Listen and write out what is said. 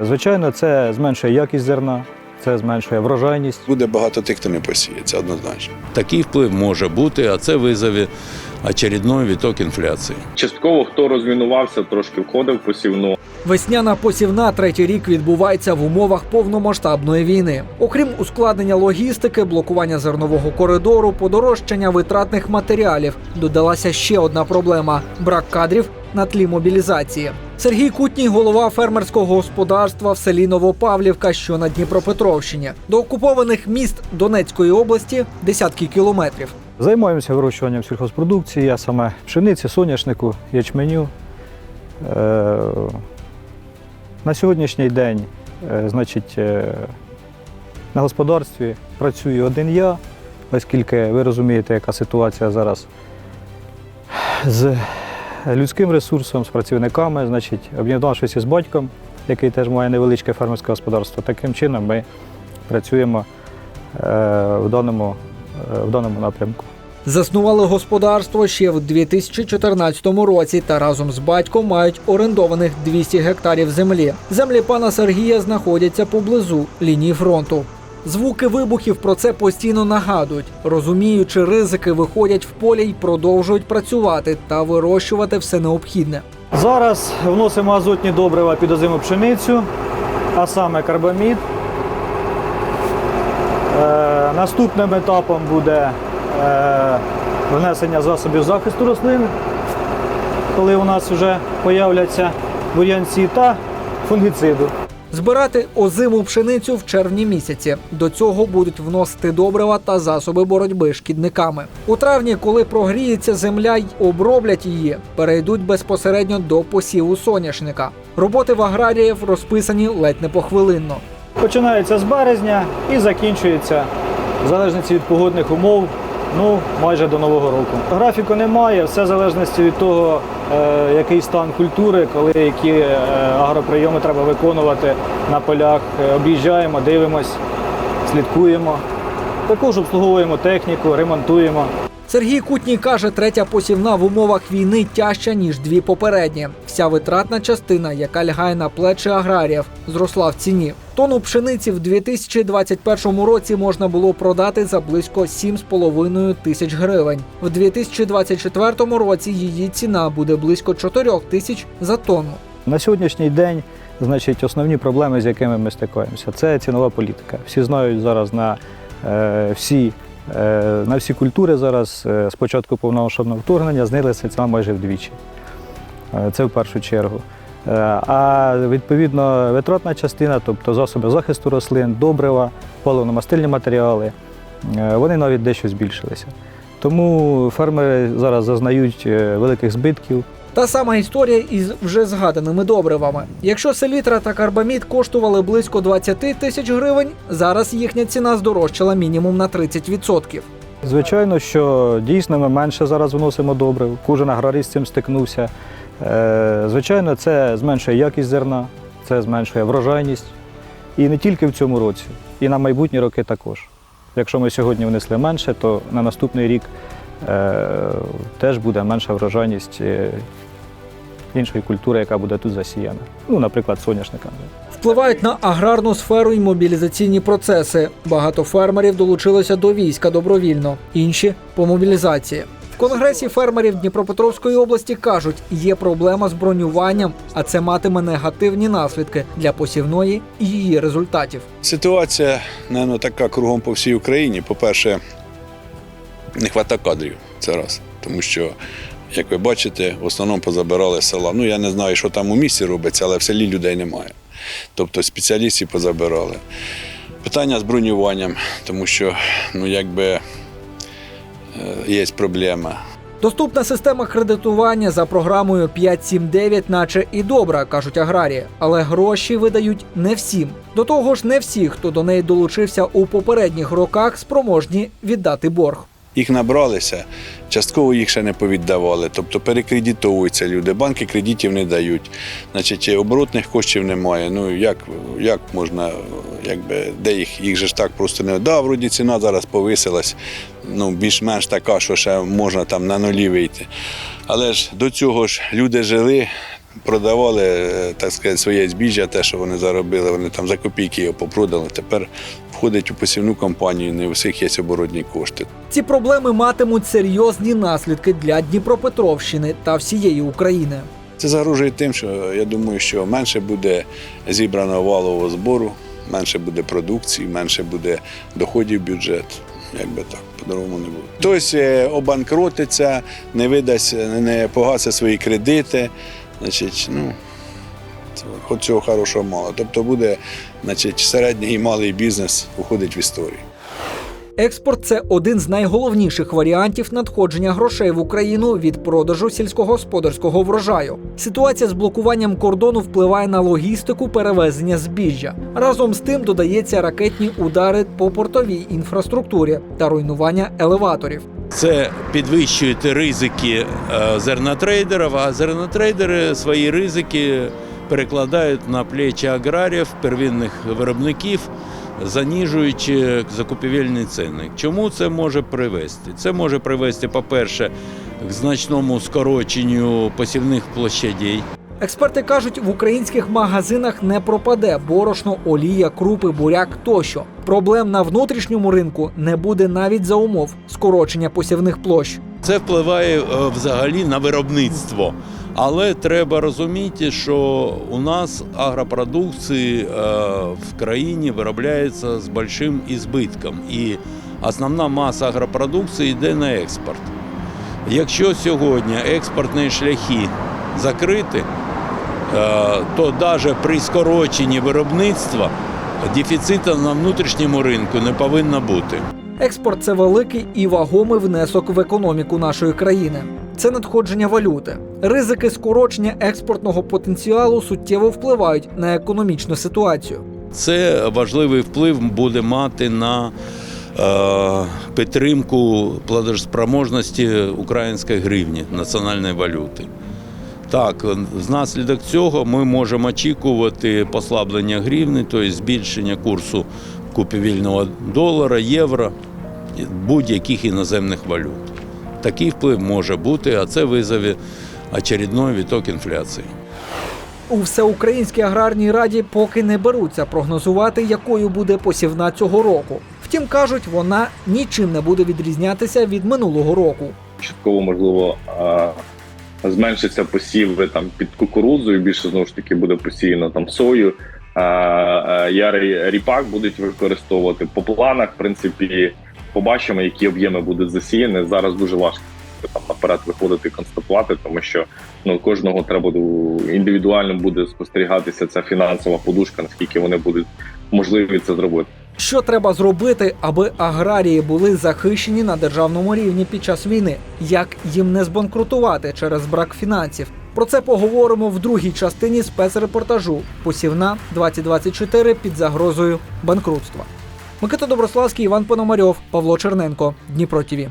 Звичайно, це зменшує якість зерна, це зменшує врожайність. Буде багато тих, хто не посіє, це однозначно. Такий вплив може бути, а це визове очередной віток інфляції. Частково хто розмінувався, трошки входив в посівну. Весняна посівна третій рік відбувається в умовах повномасштабної війни. Окрім ускладнення логістики, блокування зернового коридору, подорожчання витратних матеріалів, додалася ще одна проблема брак кадрів на тлі мобілізації. Сергій Кутній, голова фермерського господарства в селі Новопавлівка, що на Дніпропетровщині. До окупованих міст Донецької області десятки кілометрів. Займаємося вирощуванням сільхозпродукції, а саме пшениці, соняшнику, ячменю. Е, На сьогоднішній день, е, значить, е, на господарстві працюю один я, оскільки ви розумієте, яка ситуація зараз з людським ресурсом, з працівниками, значить, об'єднавшись із батьком, який теж має невеличке фермерське господарство, таким чином ми працюємо е, в даному, е, в даному напрямку. Заснували господарство ще в 2014 році та разом з батьком мають орендованих 200 гектарів землі. Землі пана Сергія знаходяться поблизу лінії фронту. Звуки вибухів про це постійно нагадують. Розуміючи ризики, виходять в поле й продовжують працювати та вирощувати все необхідне. Зараз вносимо азотні добрива під озиму пшеницю, а саме карбамід. Е, наступним етапом буде е, внесення засобів захисту рослин, коли у нас вже появляться бур'янці та фунгіциду. Збирати озиму пшеницю в червні місяці. До цього будуть вносити добрива та засоби боротьби з шкідниками. У травні, коли прогріється земля й оброблять її, перейдуть безпосередньо до посіву соняшника. Роботи в аграріїв розписані ледь не похвилинно. Починається з березня і закінчується, в залежності від погодних умов, ну, майже до Нового року. Графіку немає, все в залежності від того, е, який стан культури, коли які е, агроприйоми треба виконувати на полях. Е, Об'їжджаємо, дивимось, слідкуємо. Також обслуговуємо техніку, ремонтуємо. Сергій Кутній каже, третя посівна в умовах війни тяжча, ніж дві попередні. Вся витратна частина, яка лягає на плечі аграріїв, зросла в ціні. Тону пшениці в 2021 році можна було продати за близько 7,5 тисяч гривень. В 2024 році її ціна буде близько 4 тисяч за тонну. На сьогоднішній день, значить, основні проблеми, з якими ми стикаємося, це цінова політика. Всі знають зараз на е, всі. Е, На всі культури зараз е, з початку повномасштабного вторгнення знилася ціна майже вдвічі. Е, Це в першу чергу. А відповідно витратна частина, тобто засоби захисту рослин, добрива, паливно-мастильні матеріали, вони навіть дещо збільшилися. Тому фермери зараз зазнають великих збитків. Та сама історія із вже згаданими добривами. Якщо селітра та карбамід коштували близько 20 тисяч гривень, зараз їхня ціна здорожчала мінімум на 30%. Звичайно, що дійсно ми менше зараз вносимо добрив. Кожен аграріст цим стикнувся. Е, Звичайно, це зменшує якість зерна, це зменшує врожайність. І не тільки в цьому році, і на майбутні роки також. Якщо ми сьогодні внесли менше, то на наступний рік теж буде менша врожайність е, іншої культури, яка буде тут засіяна. Ну, наприклад, соняшника. Впливають на аграрну сферу і мобілізаційні процеси. Багато фермерів долучилося до війська добровільно, інші по мобілізації. В конгресі фермерів Дніпропетровської області кажуть, є проблема з бронюванням, а це матиме негативні наслідки для посівної і її результатів. Ситуація, мабуть, така кругом по всій Україні. По-перше, не вистачає кадрів. Це раз. Тому що, як ви бачите, в основному позабирали села. Ну, я не знаю, що там у місті робиться, але в селі людей немає. Тобто спеціалістів позабирали. Питання з бронюванням, тому що, ну, якби е, є проблема. Доступна система кредитування за програмою 579 наче і добра, кажуть аграрії, але гроші видають не всім. До того ж, не всі, хто до неї долучився у попередніх роках, спроможні віддати борг. Їх набралися, частково їх ще не повіддавали, тобто перекредитовуються люди, банки кредитів не дають, значить, оборотних коштів немає. Ну як, як можна, якби, де їх, їх же ж так просто не да, вроді ціна зараз повисилась, ну, більш-менш така, що ще можна там на нулі вийти. Але ж до цього ж люди жили, продавали, е, так сказати, своє збіжжя, те, що вони заробили, вони там за копійки його попродали. Тепер входить у посівну компанію, не у всіх є оборотні кошти. Ці проблеми матимуть серйозні наслідки для Дніпропетровщини та всієї України. Це загрожує тим, що я думаю, що менше буде зібрано валового збору, менше буде продукції, менше буде доходів бюджет. Якби так, по-другому не буде. Хтось е, обанкротиться, не видасть, не погасить свої кредити. Значить, ну, хоч цього хорошого мало. Тобто буде значить, середній і малий бізнес уходить в історію. Експорт це один з найголовніших варіантів надходження грошей в Україну від продажу сільськогосподарського врожаю. Ситуація з блокуванням кордону впливає на логістику перевезення збіжжя. Разом з тим додається ракетні удари по портовій інфраструктурі та руйнування елеваторів. Це підвищує ризики е, зернотрейдерів, а зернотрейдери свої ризики перекладають на плечі аграріїв, первинних виробників, заніжуючи закупівельні ціни. Чому це може привести? Це може привести, по-перше, к значному скороченню посівних площадей. Експерти кажуть, в українських магазинах не пропаде борошно, олія, крупи, буряк тощо. Проблем на внутрішньому ринку не буде навіть за умов скорочення посівних площ. Це впливає е, взагалі на виробництво. Але треба розуміти, що у нас агропродукції е, в країні виробляється з большим ізбитком. І основна маса агропродукції йде на експорт. Якщо сьогодні експортні шляхи закриті, е, то навіть при скороченні виробництва дефіциту на внутрішньому ринку не повинно бути. Експорт це великий і вагомий внесок в економіку нашої країни. Це надходження валюти. Ризики скорочення експортного потенціалу суттєво впливають на економічну ситуацію. Це важливий вплив буде мати на е, підтримку платежспроможності української гривні, національної валюти. Так, внаслідок цього ми можемо очікувати послаблення гривни, тобто збільшення курсу купівельного долара, євро, будь-яких іноземних валют. Такий вплив може бути, а це визове очередной віток інфляції. У всеукраїнській аграрній раді поки не беруться прогнозувати, якою буде посівна цього року. Втім, кажуть, вона нічим не буде відрізнятися від минулого року. Частково можливо зменшиться посіви там під кукурудзою. Більше знову ж таки буде посіяно там сою. Ярий ріпак будуть використовувати по планах. В принципі, побачимо, які об'єми будуть засіяні. Зараз дуже важко там наперед виходити і констатувати, тому що ну кожного треба індивідуально буде спостерігатися ця фінансова подушка, наскільки вони будуть можливі це зробити. Що треба зробити, аби аграрії були захищені на державному рівні під час війни? Як їм не збанкрутувати через брак фінансів? Про це поговоримо в другій частині спецрепортажу Посівна 2024 під загрозою банкрутства. Микита Доброславський, Іван Пономарьов, Павло Черненко, Дніпро ТІВІ.